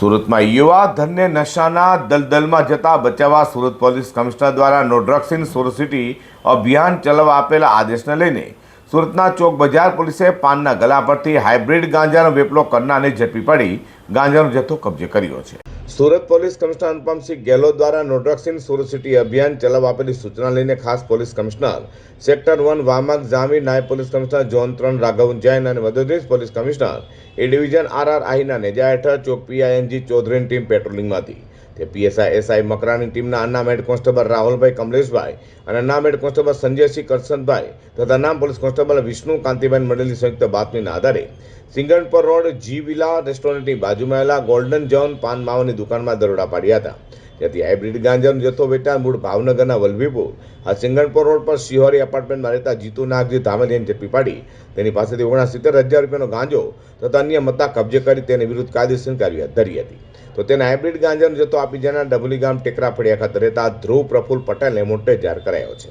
સુરતમાં યુવા ધનને નશાના દલદલમાં જતા બચાવવા સુરત પોલીસ કમિશનર દ્વારા no drugs in Surat city અભિયાન ચલાવવા આપેલા આદેશને લઈને સુરતના ચોક બજાર પોલીસે પાનના ગલા પરથી હાઇબ્રિડ ગાંજાનો વેપલો કરનારને ઝડપી પડી ગાંજાનો જથ્થો કબજે કર્યો છે. સુરત પોલીસ કમિશનર અનુપમસિંહ ગેહલોત દ્વારા no drugs in Surat city અભિયાન ચલાવવા આપેલી સૂચના લઈને ખાસ પોલીસ કમિશનર, સેક્ટર વન વામક જામી નાયબ પોલીસ કમિશનર ઝોન ત્રણ રાઘવન જૈન અને Madhya Pradesh police commissioner A division R R આહીના નેજા હેઠળ ચોક પીઆઈએનજી ચૌધરીની ટીમ પેટ્રોલિંગમાં હતી તે પીએસઆઈ, એસઆઈ મકરાની ટીમના અન્નામ હેડ કોન્સ્ટેબલ રાહુલભાઈ કમલેશભાઈ અને અનામેડ કોન્સ્ટેબલ સંજયસિંહ કરસનભાઈ તથા નામ પોલીસ કોન્સ્ટેબલ વિષ્ણુ કાંતિભાઈ મળેલી સંયુક્ત બાતમીના આધારે સિંગણપર રોડ જી વિલા રેસ્ટોરન્ટની બાજુમાં આવેલા ગોલ્ડન જોન પાન માવાની દુકાનમાં દરોડા પાડ્યા હતા. ત્યાંથી હાઇબ્રિડ ગાંજાનો જથ્થો વેટા મૂળ ભાવનગરના વલભીપુર, આ સિંગણપુર રોડ પર શિહોરી એપાર્ટમેન્ટમાં રહેતા જીતુ નાગજી ધામેલિયાને ઝડપી પાડી. તેની પાસેથી ઓગણસિત્તેર હજાર રૂપિયાનો ગાંજો તથા અન્ય મત્તા કબજે કરી તેની વિરુદ્ધ કાયદેસર કાર્યવાહી ધરી હતી. તો તેને હાઇબ્રિડ ગાંજાનો જથ્થો આપી જનાર ડબલી ગામ ટેકરા ફળિયા ખાતે રહેતા ધ્રુવ પ્રફુલ પટેલને મોટે જાહેર કરાયો છે.